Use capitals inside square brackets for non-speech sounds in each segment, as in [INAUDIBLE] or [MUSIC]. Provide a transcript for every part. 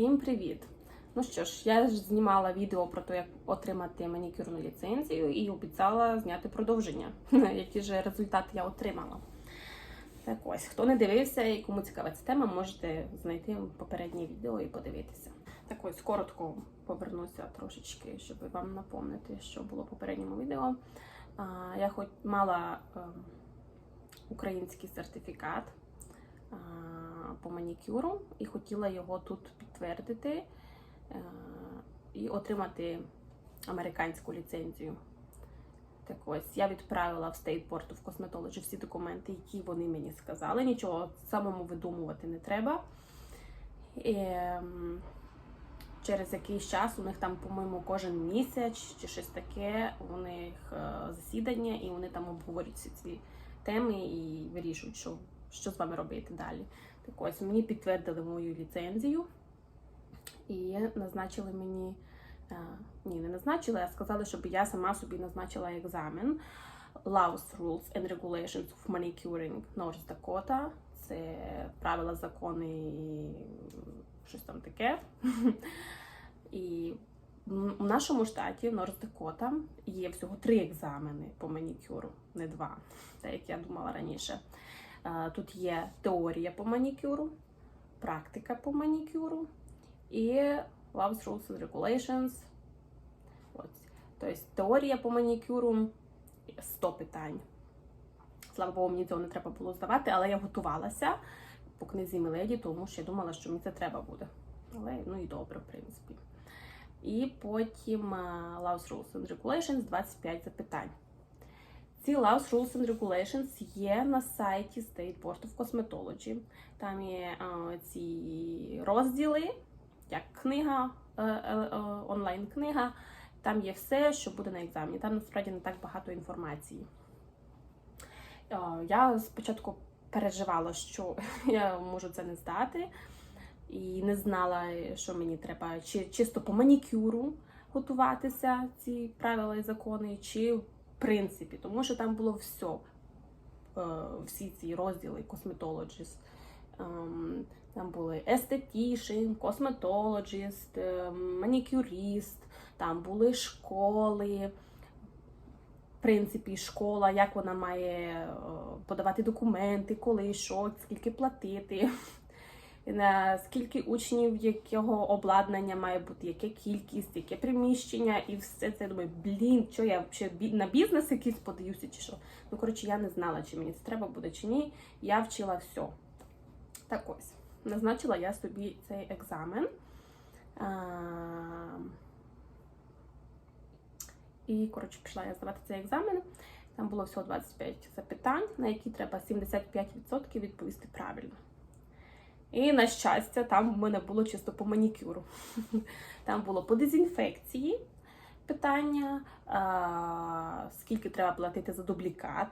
Всім привіт! Ну що ж, я ж знімала відео про те, як отримати манікюрну ліцензію і обіцяла зняти продовження, [LAUGHS] які ж результати я отримала. Так ось, хто не дивився і кому цікава ця тема, можете знайти попереднє відео і подивитися. Так ось коротко повернуся трошечки, щоб вам напомнити, що було в попередньому відео. Я хоч мала ем, український сертифікат по манікюру і хотіла його тут підтвердити е, і отримати американську ліцензію. Так ось я відправила в Board of Cosmetology всі документи, які вони мені сказали. Нічого самому видумувати не треба. І, ем, через якийсь час у них там, по-моєму, кожен місяць чи щось таке, у них е, засідання, і вони там обговорюють всі ці теми і вирішують, що, що з вами робити далі. Так ось мені підтвердили мою ліцензію і назначили мені. е, Ні, не назначили, а сказали, щоб я сама собі назначила екзамен Laws, Rules and Regulations of Manicuring North Dakota. Це правила, закони і щось там таке. [LAUGHS] І у нашому штаті North Dakota є всього три екзамени по манікюру, не два, так як я думала раніше. Тут є теорія по манікюру, практика по манікюру і Laws, Rules and Regulations. Ось. Тобто теорія по манікюру 100 питань. Слава Богу, мені цього не треба було здавати, але я готувалася по книзі Меледі, тому що я думала, що мені це треба буде. Але ну і добре, в принципі. І потім Laws, Rules and Regulations 25 запитань. Ці Laws, Rules and Regulations є на сайті State Board of Cosmetology. Там є а, ці розділи, як книга, е, е, е, онлайн-книга. Там є все, що буде на екзамені. Там насправді не так багато інформації. Я спочатку переживала, що [LAUGHS] я можу це не здати, і не знала, що мені треба чи чисто по манікюру готуватися, ці правила і закони, чи принципі, тому що там було все, е, всі ці розділи косметологіст. Ем, Там були естетішн, косметологіст, ем, манікюріст, там були школи. В принципі, школа, як вона має е, подавати документи, коли, що, скільки платити, скільки учнів, якого обладнання має бути, яка кількість, яке приміщення, і все це я думаю, блін, що я взагалі на бізнес якийсь подаюся, чи що. Ну, коротше, я не знала, чи мені це треба буде, чи ні. Я вчила все. Так ось, назначила я собі цей екзамен. А, І, коротше, пішла я здавати цей екзамен. Там було всього 25 запитань, на які треба 75% відповісти правильно. І, на щастя, там в мене було чисто по манікюру. [LAUGHS] Там було по дезінфекції питання, скільки треба платити за дублікат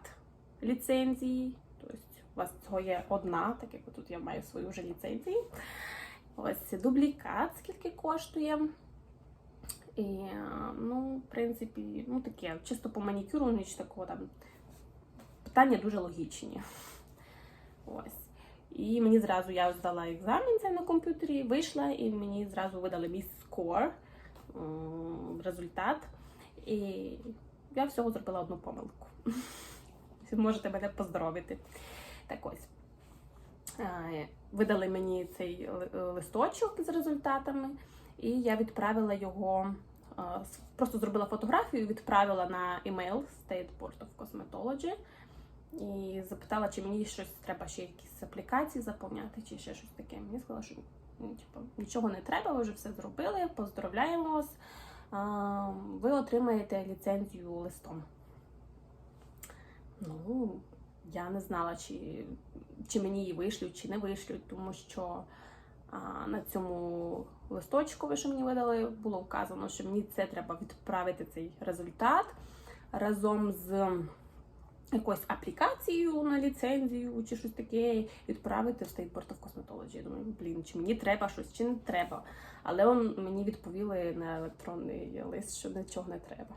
ліцензії. Тобто у вас цього є одна, так як тут я маю свою вже ліцензію. Ось дублікат, скільки коштує. І, ну, в принципі, ну таке, чисто по манікюру, ніч такого там. Питання дуже логічні. Ось. І мені зразу я здала екзамен це на комп'ютері, вийшла, і мені зразу видали мій скор, результат. І я всього зробила одну помилку. [LAUGHS] Можете мене поздоровити. Так ось. Видали мені цей листочок з результатами, і я відправила його. Просто зробила фотографію, відправила на емейл State Board of Cosmetology і запитала, чи мені щось треба ще якісь аплікації заповняти, чи ще щось таке. Мені сказали, що ну, типу, нічого не треба, ви вже все зробили. Поздравляємо вас. Ви отримаєте ліцензію листом. Ну, я не знала, чи, чи мені її вишлють, чи не вишлють, тому що а, на цьому листочку, що мені видали, було вказано, що мені це треба відправити цей результат разом з якоюсь аплікацією на ліцензію чи щось таке, відправити в Board of Cosmetology. Я думаю, блін, чи мені треба щось, чи не треба. Але он, мені відповіли на електронний лист, що нічого не треба.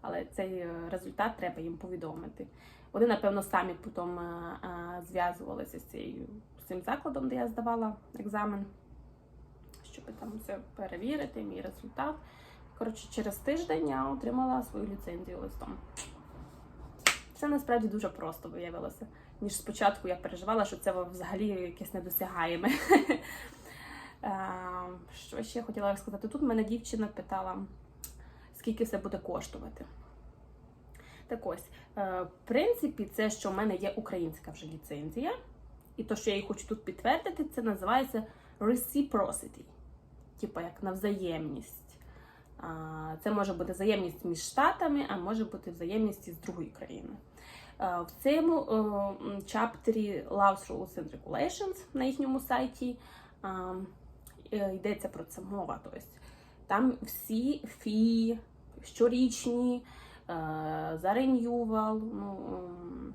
Але цей е, результат треба їм повідомити. Вони, напевно, самі потім е, е, зв'язувалися з цією з цим закладом, де я здавала екзамен, щоб там все перевірити, мій результат. Коротше, через тиждень я отримала свою ліцензію листом. Це насправді дуже просто виявилося. Ніж спочатку я переживала, що це взагалі якесь недосягаєме. [LAUGHS] Е, Що ще хотіла розказати? Тут мене дівчина питала, скільки це буде коштувати. Так ось, е, в принципі, це, що в мене є українська вже ліцензія, і то, що я її хочу тут підтвердити, це називається reciprocity, типу як на взаємність. Це може бути взаємність між штатами, а може бути взаємність із другої країни. Е, В цьому е, чаптері Laws, Rules and Regulations на їхньому сайті е, йдеться про це мова. Тобто там всі фі, щорічні, за ренювал, ну, ем,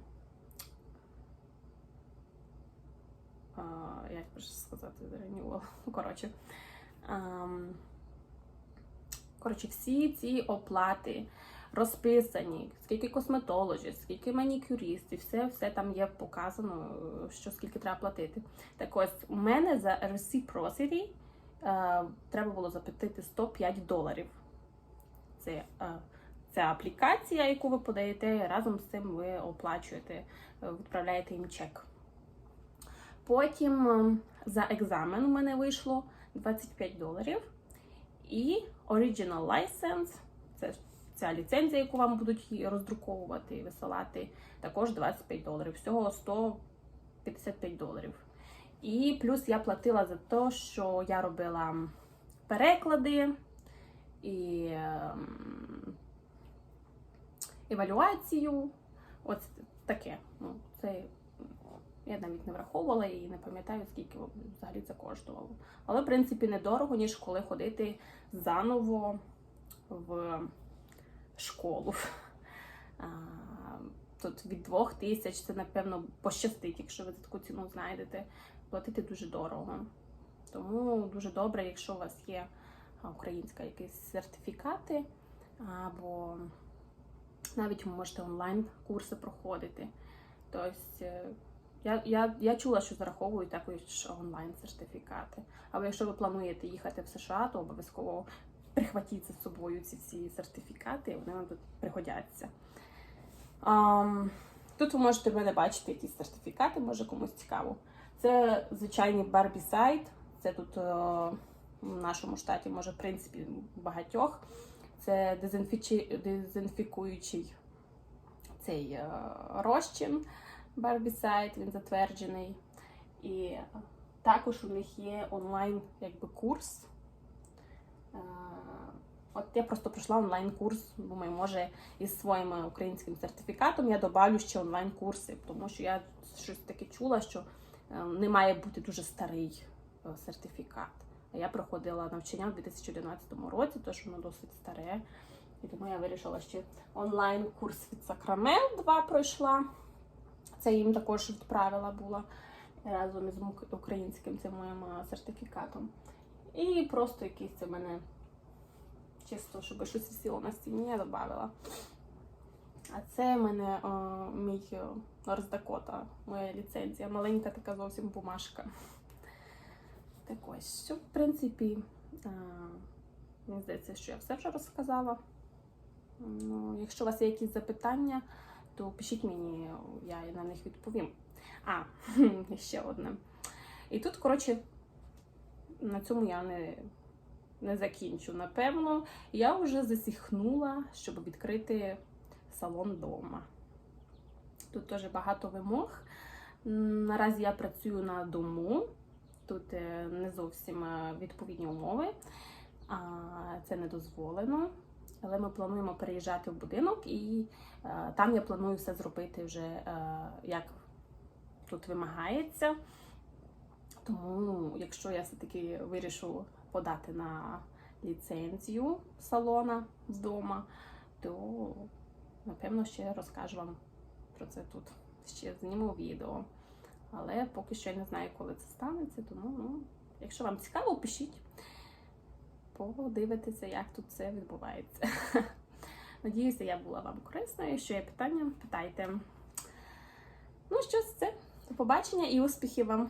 як би сказати, за ренювал, [LAUGHS] коротше. Коротше, всі ці оплати розписані, скільки косметологів, скільки манікюристів, все, все там є показано, е, що скільки треба платити. Так ось у мене за reciprocity е, треба було заплатити 105 доларів. Це, е, це аплікація, яку ви подаєте, разом з цим ви оплачуєте, е, відправляєте їм чек. Потім е, за екзамен у мене вийшло 25 доларів. І Original License, це ця ліцензія, яку вам будуть роздруковувати і висилати, також 25 доларів. Всього 155 доларів. І плюс я платила за те, що я робила переклади і ем, евалюацію. От таке. Ну, це я навіть не враховувала і не пам'ятаю, скільки взагалі це коштувало. Але, в принципі, недорого, ніж коли ходити заново в школу. Тут від двох тисяч це, напевно, пощастить, якщо ви таку ціну знайдете. Платити дуже дорого. Тому дуже добре, якщо у вас є українська якісь сертифікати, або навіть ви можете онлайн курси проходити. Тобто, е, я, я, чула, що зараховують також онлайн сертифікати. Але якщо ви плануєте їхати в США, то обов'язково прихватіть з собою ці всі сертифікати, вони вам тут пригодяться. Ам, тут ви можете мене бачити якісь сертифікати, може комусь цікаво. Це звичайний Barbie сайт. Це тут е, в нашому штаті, може, в принципі, багатьох. Це дезінфікуючий цей е, розчин. Барбісайт, він затверджений. І також у них є онлайн якби, курс. Е, От я просто пройшла онлайн-курс, думаю, може із своїм українським сертифікатом я добавлю ще онлайн-курси, тому що я щось таке чула, що е, не має бути дуже старий е, сертифікат. А я проходила навчання в 2011 році, тож воно досить старе. І тому я вирішила ще онлайн-курс від Сакрамент 2 пройшла. Це їм також відправила була разом із українським цим моїм сертифікатом. І просто якийсь це мене чисто, щоб щось висіло на стіні, я додавала. А це мене о, мій е, моя ліцензія. Маленька така зовсім бумажка. Так ось, в принципі, мені здається, що я все вже розказала. Ну, якщо у вас є якісь запитання, то пишіть мені, я на них відповім. А, [LAUGHS] ще одне. І тут, коротше, на цьому я не, не закінчу. Напевно, я вже засіхнула, щоб відкрити салон вдома. Тут теж багато вимог. Наразі я працюю на дому. Тут е, не зовсім е, відповідні умови, це не дозволено. Але ми плануємо переїжджати в будинок, і е, там я планую все зробити вже е, як тут вимагається. Тому, якщо я все-таки вирішу подати на ліцензію салона вдома, то напевно ще розкажу вам про це тут. Ще зніму відео. Але поки що я не знаю, коли це станеться. Тому, ну, якщо вам цікаво, пишіть подивитися, як тут це відбувається. [LAUGHS] Надіюся, я була вам корисною. Якщо є питання, питайте. Ну що це. До побачення і успіхів вам!